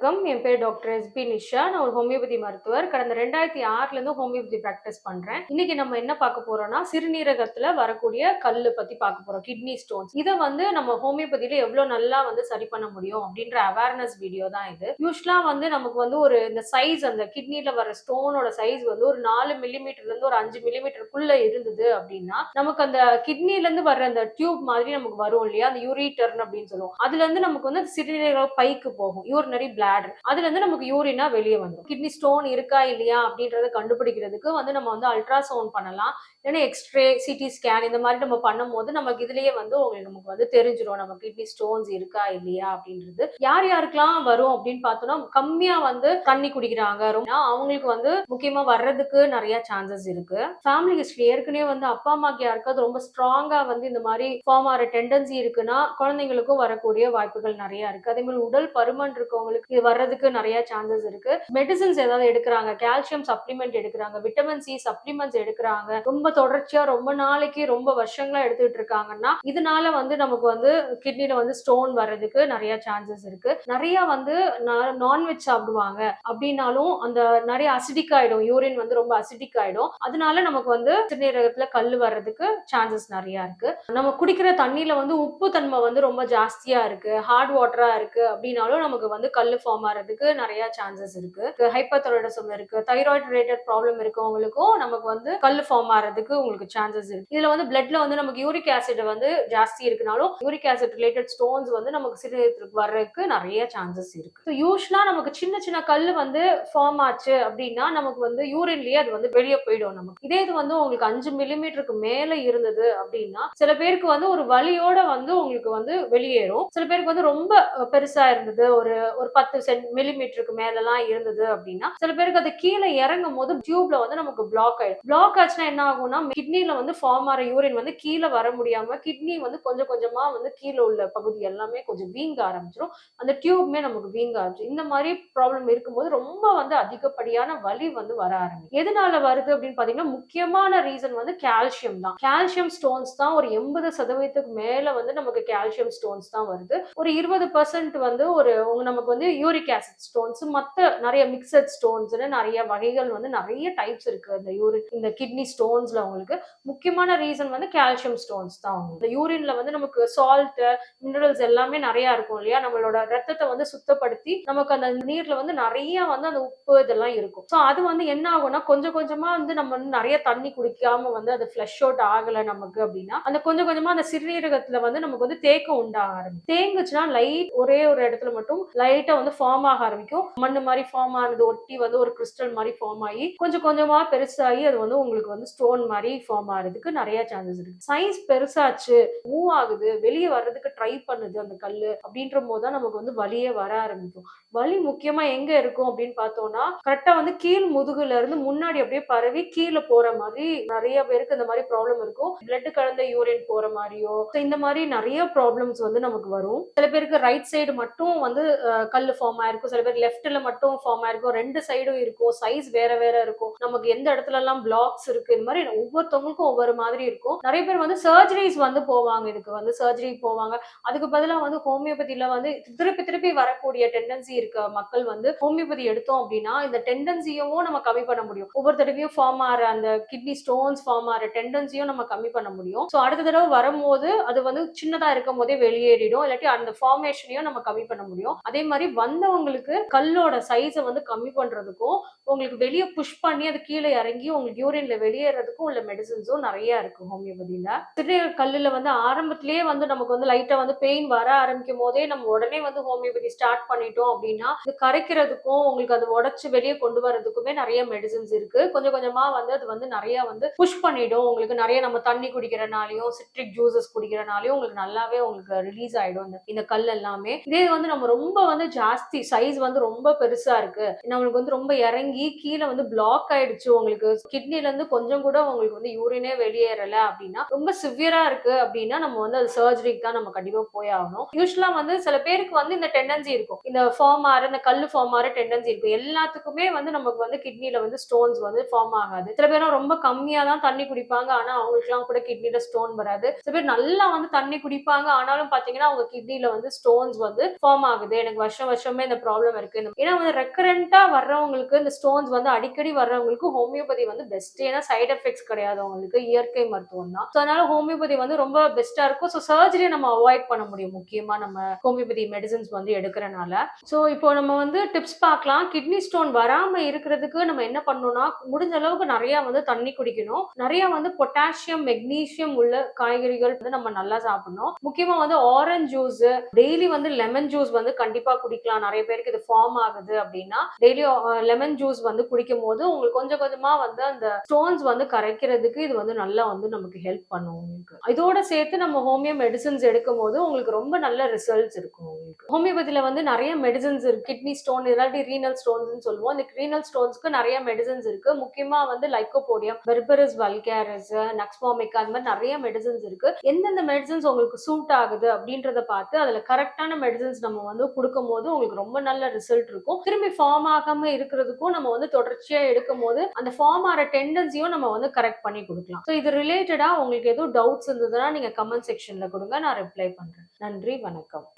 வணக்கம். என் பேர் doctor SP Nisha. நான் ஒரு ஹோமியோபதி மருத்துவர். கடந்த ரெண்டாயிரத்தி ஆறுலேருந்து ஹோமியோபதி ப்ராக்டிஸ் பண்ணுறேன் இன்னைக்கு நம்ம என்ன பார்க்க போறோம்னா சிறுநீரகத்தில் வரக்கூடிய கல் பற்றி பார்க்க போறோம். Kidney stones. இதை வந்து நம்ம ஹோமியோபதியில் எவ்வளோ நல்லா வந்து சரி பண்ண முடியும் அப்படின்ற அவேர்னஸ் வீடியோ தான் இது. யூஸ்வலாக வந்து நமக்கு வந்து ஒரு இந்த சைஸ் அந்த கிட்னியில் வர ஸ்டோனோட சைஸ் வந்து ஒரு நாலு மில்லிமீட்டர்லேருந்து ஒரு அஞ்சு மில்லிமீட்டருக்குள்ளே இருந்தது அப்படின்னா நமக்கு அந்த கிட்னிலேருந்து வர்ற அந்த டியூப் மாதிரி நமக்கு வரும் இல்லையா? அந்த யூரிட்டர்ன் அப்படின்னு சொல்லுவோம். அதுலேருந்து நமக்கு வந்து சிறுநீரக பைக்கு போகும். யூரினரி பிளாடர் அதுல இருந்து நமக்கு யூரினா வெளியே வந்துடும் கிட்னி ஸ்டோன் இருக்கா இல்லையா அப்படின்றத கண்டுபிடிக்கிறதுக்கு வந்து நம்ம வந்து அல்ட்ராசவுண்ட் பண்ணலாம். இல்லைன்னா எக்ஸ்ரே சிடி ஸ்கேன் இந்த மாதிரி நம்ம பண்ணும்போது நமக்கு இதுலயே வந்து உங்களுக்கு நமக்கு வந்து தெரிஞ்சிடும் நம்ம கிட்னி ஸ்டோன்ஸ் இருக்கா இல்லையா அப்படின்றது. யார் யாருக்கெல்லாம் வரும் அப்படின்னு பார்த்தோம்னா கம்மியா வந்து தண்ணி குடிக்கிறாங்க. அவங்களுக்கு வந்து முக்கியமா வர்றதுக்கு நிறைய சான்சஸ் இருக்கு. ஃபேமிலி ஹிஸ்டரி ஏற்கனவே வந்து அப்பா அம்மாக்கு யாருக்காவது ரொம்ப ஸ்ட்ராங்கா வந்து இந்த மாதிரி ஃபார்ம் ஆகிற டெண்டன்சி இருக்குன்னா குழந்தைங்களுக்கும் வரக்கூடிய வாய்ப்புகள் நிறைய இருக்கு. அதே மாதிரி உடல் பருமன் இருக்கவங்களுக்கு இது வர்றதுக்கு நிறைய சான்சஸ் இருக்கு. மெடிசின்ஸ் ஏதாவது எடுக்கிறாங்க கால்சியம் சப்ளிமெண்ட் எடுக்கிறாங்க விட்டமின் சி சப்ளிமெண்ட்ஸ் எடுக்கிறாங்க. ரொம்ப தொடர்ச்சியா ரொம்ப நாளைக்கு ரொம்ப வருஷங்களா எடுத்துட்டு இருக்காங்கன்னா இதனால வந்து நமக்கு வந்து கிட்னில வந்து ஸ்டோன் வர்றதுக்கு நிறைய சான்சஸ் இருக்கு. நிறைய வந்து நான்வெஜ் சாப்பிடுவாங்க. அப்படின்னாலும் அந்த நிறைய அசிடிக் ஆயிடும். யூரின் வந்து ரொம்ப அசிடிக் ஆயிடும். அதனால நமக்கு வந்து சிறுநீரகத்துல கல் வர்றதுக்கு சான்சஸ் நிறைய இருக்கு. நம்ம குடிக்கிற தண்ணியில வந்து உப்பு தன்மை வந்து ரொம்ப ஜாஸ்தியா இருக்கு. ஹார்ட் வாட்டரா இருக்கு. அப்படின்னாலும் நமக்கு வந்து கல் ஃபார்ம் ஆகிறதுக்கு நிறைய சான்சஸ் இருக்கு. ஹைப்பர்தைராய்டிசம் இருக்கு. தைராய்டு ரிலேட்டட் ப்ராப்ளம் இருக்கவங்களுக்கும் நமக்கு வந்து கல் ஃபார்ம் ஆகிறதுக்கு உங்களுக்கு சான்சஸ் இருக்கு. இதுல வந்து பிளட்ல வந்து நமக்கு யூரிக் ஆசிட் வந்து ஜாஸ்தி இருக்குனாலும் யூரிக் ஆசிட் ரிலேட்டட் ஸ்டோன்ஸ் வந்து நமக்கு சிறுநீரத்துக்கு வர்றதுக்கு நிறைய சான்சஸ் இருக்கு. ஸோ யூஸ்வலா நமக்கு சின்ன சின்ன கல் வந்து ஃபார்ம் ஆச்சு அப்படின்னா நமக்கு வந்து யூரின்லயே அது வந்து வெளியே போயிடும் நமக்கு. இதே இது வந்து உங்களுக்கு அஞ்சு மில்லிமீட்டருக்கு மேல இருந்தது அப்படின்னா சில பேருக்கு வந்து ஒரு வலியோட வந்து உங்களுக்கு வந்து வெளியேறும். சில பேருக்கு வந்து ரொம்ப பெருசா இருந்தது. ஒரு ஒரு பத்து சென்ட் மில்லிமீட்டருக்கு மேலலாம் இருந்தது அப்படின்னா சில பேருக்கு அது கீழே இறங்கும் போது டியூப்ல வந்து நமக்கு பிளாக் ஆயிடும். பிளாக் ஆச்சுன்னா என்ன ஆகும்னா கிட்னில வந்து ஃபார்ம் ஆகிற யூரின் வந்து கீழே வர முடியாம கிட்னி வந்து கொஞ்சம் கொஞ்சமா வந்து கீழே உள்ள பகுதி எல்லாமே கொஞ்சம் வீங்க ஆரம்பிச்சிடும் அந்த டியூப்மே நமக்கு வீங்க ஆரம்பிச்சு இந்த மாதிரி ப்ராப்ளம் இருக்கும்போது ரொம்ப வந்து அதிகப்படியான வலி வந்து வர ஆரம்பிக்கும். எதனால வருது அப்படின்னு பாத்தீங்கன்னா முக்கியமான ரீசன் வந்து கால்சியம் தான். கால்சியம் ஸ்டோன்ஸ் தான் ஒரு எண்பது சதவீதத்துக்கு மேல வந்து நமக்கு கால்சியம் ஸ்டோன்ஸ் தான் வருது. ஒரு இருபது பர்சன்ட் வந்து ஒரு நமக்கு வந்து யூரிக் ஆசிட் ஸ்டோன்ஸ் மற்ற நிறைய மிக்சட் ஸ்டோன்ஸ்னு நிறைய வகைகள் வந்து நிறைய டைப்ஸ் இருக்கு. இந்த யூரின் இந்த கிட்னி ஸ்டோன்ஸ்ல உங்களுக்கு முக்கியமான ரீசன் வந்து கால்சியம் ஸ்டோன்ஸ் தான். இந்த யூரின்ல வந்து நமக்கு சால்ட் மினரல்ஸ் எல்லாமே நிறைய இருக்கும் இல்லையா? நம்மளோட ரத்தத்தை வந்து சுத்தப்படுத்தி நமக்கு அந்த நீர்ல வந்து நிறைய வந்து அந்த உப்பு இதெல்லாம் இருக்கும். ஸோ அது வந்து என்ன ஆகும்னா கொஞ்சம் கொஞ்சமா வந்து நம்ம வந்து நிறைய தண்ணி குடிக்காம வந்து அது ஃபிளஷ் அவுட் ஆகல நமக்கு அப்படின்னா அந்த கொஞ்சம் கொஞ்சமா அந்த சிறுநீரகத்துல வந்து நமக்கு வந்து தேக்கம் உண்டாக ஆரம்பிக்கும். தேங்குச்சுன்னா லைட் ஒரே ஒரு இடத்துல மட்டும் லைட்டா வந்து ஃபார்ம் ஆக ஆரம்பிக்கும். மண்ணு மாதிரி ஃபார்ம் ஆனது ஒட்டி வந்து ஒரு கிறிஸ்டல் மாதிரி ஃபார்ம் ஆகி கொஞ்சம் கொஞ்சமா பெருசாகி அது வந்து உங்களுக்கு வந்து ஸ்டோன் மாதிரி ஃபார்ம் ஆகிறதுக்கு நிறைய சான்சஸ் இருக்கு. சைஸ் பெருசாச்சு மூவ் ஆகுது வெளியே வர்றதுக்கு ட்ரை பண்ணுது அந்த கல் அப்படின்ற போது தான் நமக்கு வந்து வலியே வர ஆரம்பிக்கும். வலி முக்கியமா எங்க இருக்கும் அப்படின்னு பார்த்தோம்னா கரெக்டா வந்து கீழ் முதுகுல இருந்து முன்னாடி அப்படியே பரவி கீழே போற மாதிரி நிறைய பேருக்கு இந்த மாதிரி ப்ராப்ளம் இருக்கும். பிளட் கலந்த யூரின் போற மாதிரியோ இந்த மாதிரி நிறைய ப்ராப்ளம்ஸ் வந்து நமக்கு வரும். சில பேருக்கு ரைட் சைடு மட்டும் வந்து கல் ஃபார்ம் ஃபார்ம் ஆயிருக்கும் சில பேர் லெஃப்ட்ல மட்டும் ஃபார்ம் ஆயிருக்கும் ரெண்டு சைடும் இருக்கும். சைஸ் வேற வேற இருக்கும். நமக்கு எந்த இடத்துல எல்லாம் பிளாக்ஸ் இருக்கு இந்த மாதிரி ஒவ்வொருத்தவங்களுக்கும் ஒவ்வொரு மாதிரி இருக்கும். நிறைய பேர் வந்து சர்ஜரிஸ் வந்து போவாங்க இதுக்கு வந்து. சர்ஜரி போவாங்க. அதுக்கு பதிலாக வந்து ஹோமியோபதியில வந்து திருப்பி திருப்பி வரக்கூடிய டெண்டன்சி இருக்க மக்கள் வந்து ஹோமியோபதி எடுத்தோம் அப்படின்னா இந்த டெண்டன்சியும் நம்ம கம்மி பண்ண முடியும். ஒவ்வொரு தடவையும் ஃபார்ம் ஆகிற அந்த கிட்னி ஸ்டோன்ஸ் ஃபார்ம் ஆகிற டெண்டன்சியும் நம்ம கம்மி பண்ண முடியும். ஸோ அடுத்த தடவை வரும்போது அது வந்து சின்னதா இருக்கும் போதே வெளியேறிடும். இல்லாட்டி அந்த ஃபார்மேஷனையும் நம்ம கம்மி பண்ண முடியும். அதே மாதிரி வந்தவங்களுக்கு கல்லோட சைஸை வந்து கம்மி பண்றதுக்கும் உங்களுக்கு வெளியே புஷ் பண்ணி அது கீழே இறங்கி உங்களுக்கு யூரின்ல வெளியேறதுக்கும் உள்ள மெடிசன்ஸும் நிறைய இருக்கு ஹோமியோபதியில சிறுநீரக கல்லுல வந்து ஆரம்பத்திலேயே வந்து நமக்கு வந்து லைட்டா வந்து பெயின் வர ஆரம்பிக்கும் போதே நம்ம உடனே வந்து ஹோமியோபதி ஸ்டார்ட் பண்ணிட்டோம் அப்படின்னா இது கரைக்கிறதுக்கும் உங்களுக்கு அது உடச்சு வெளியே கொண்டு வரதுக்குமே நிறைய மெடிசன்ஸ் இருக்கு. கொஞ்சம் கொஞ்சமா வந்து அது வந்து நிறைய வந்து புஷ் பண்ணிடும். உங்களுக்கு நிறைய நம்ம தண்ணி குடிக்கிறனாலையும் சிட்ரிக் ஜூசஸ் குடிக்கிறனாலையும் உங்களுக்கு நல்லாவே உங்களுக்கு ரிலீஸ் ஆயிடும் இந்த கல் எல்லாமே. இதே வந்து நம்ம ரொம்ப வந்து ஜாஸ்தி ஜாஸ்தி. சைஸ் வந்து ரொம்ப பெருசா இருக்கு. நம்மளுக்கு வந்து ரொம்ப இறங்கி கீழே வந்து பிளாக் ஆயிடுச்சு. உங்களுக்கு கிட்னில இருந்து கொஞ்சம் கூட உங்களுக்கு வந்து யூரினே வெளியேறல அப்படின்னா ரொம்ப சிவியரா இருக்கு அப்படின்னா நம்ம வந்து அது சர்ஜரிக்கு தான் நம்ம கண்டிப்பா போய் ஆகணும். யூஸ்வலா வந்து சில பேருக்கு வந்து இந்த டெண்டன்சி இருக்கும். இந்த ஃபார்ம் ஆற இந்த கல் ஃபார்ம் ஆற டெண்டன்சி இருக்கும். எல்லாத்துக்குமே வந்து நமக்கு வந்து கிட்னில வந்து ஸ்டோன்ஸ் வந்து ஃபார்ம் ஆகாது. சில பேரும் ரொம்ப கம்மியா தான் தண்ணி குடிப்பாங்க. ஆனா அவங்களுக்குலாம் கூட கிட்னில ஸ்டோன் வராது. சில பேர் நல்லா வந்து தண்ணி குடிப்பாங்க. ஆனாலும் பாத்தீங்கன்னா அவங்க கிட்னில வந்து ஸ்டோன்ஸ் வந்து ஃபார்ம் ஆகுது. எனக்கு வருஷம் வருஷம் இந்த ப்ராப்ளம் இருக்கு. ஏன்னா வந்து ரெக்கரண்டா வர்றவங்களுக்கு இந்த ஸ்டோன்ஸ் வந்து அடிக்கடி வர்றவங்களுக்கு ஹோமியோபதி வந்து பெஸ்ட் ஏன்னா சைட் எஃபெக்ட்ஸ் கிடையாது அவங்களுக்கு. இயற்கை மருத்துவம் தான். ஸோ அதனால ஹோமியோபதி வந்து ரொம்ப பெஸ்டா இருக்கும். ஸோ சர்ஜரியை நம்ம அவாய்ட் பண்ண முடியும். முக்கியமா நம்ம ஹோமியோபதி மெடிசன்ஸ் வந்து எடுக்கிறனால. ஸோ இப்போ நம்ம வந்து டிப்ஸ் பார்க்கலாம். கிட்னி ஸ்டோன் வராம இருக்கிறதுக்கு நம்ம என்ன பண்ணணும்னா முடிஞ்ச அளவுக்கு நிறைய வந்து தண்ணி குடிக்கணும். நிறைய வந்து பொட்டாசியம் மெக்னீசியம் உள்ள காய்கறிகள் வந்து நம்ம நல்லா சாப்பிடணும். முக்கியமா வந்து ஆரஞ்சு ஜூஸ் டெய்லி வந்து லெமன் ஜூஸ் வந்து கண்டிப்பா குடிக்கலாம். நிறைய பேருக்கு இது ஃபார்ம் ஆகுது அப்படின்னா டெய்லி லெமன் ஜூஸ் வந்து குடிக்கும் போது உங்களுக்கு கொஞ்சம் கொஞ்சமா வந்து அந்த ஸ்டோன்ஸ் வந்து கரைக்கிறதுக்கு இது வந்து நல்லா வந்து நமக்கு ஹெல்ப் பண்ணும் உங்களுக்கு. இதோட சேர்த்து நம்ம ஹோமியோ மெடிசன்ஸ் எடுக்கும் போது உங்களுக்கு ரொம்ப நல்ல ரிசல்ட்ஸ் இருக்கும் உங்களுக்கு. ஹோமியோபதியில வந்து நிறைய மெடிசன்ஸ் இருக்கு. கிட்னி ஸ்டோன் இல்லாட்டி ரீனல் ஸ்டோன்ஸ் சொல்லுவோம். இந்த ரீனல் ஸ்டோன்ஸ்க்கு நிறைய மெடிசன்ஸ் இருக்கு. முக்கியமா வந்து லைக்கோபோடியம் பெர்பரஸ் வல்கேரஸ் நக்ஸ்பாமிக் அந்த மாதிரி நிறைய மெடிசன்ஸ் இருக்கு. எந்தெந்த மெடிசன்ஸ் உங்களுக்கு சூட் ஆகுது அப்படின்றத பார்த்து அதுல கரெக்டான மெடிசன்ஸ் நம்ம வந்து கொடுக்கும் போது உங்களுக்கு ரொம்ப நல்ல ரிசல்ட் இருக்கும். திரும்பி ஃபார்ம் ஆகாம இருக்கிறதுக்கும் நம்ம வந்து தொடர்ச்சியா எடுக்கும் போது அந்த ஃபார்ம் ஆகிற டெண்டன்சியும் நம்ம வந்து கரெக்ட் பண்ணி கொடுக்கலாம். ஸோ இது ரிலேட்டடா உங்களுக்கு எதுவும் டவுட்ஸ் இருந்ததுன்னா நீங்க கமெண்ட் செக்ஷன்ல கொடுங்க. நான் ரிப்ளை பண்றேன். நன்றி வணக்கம்.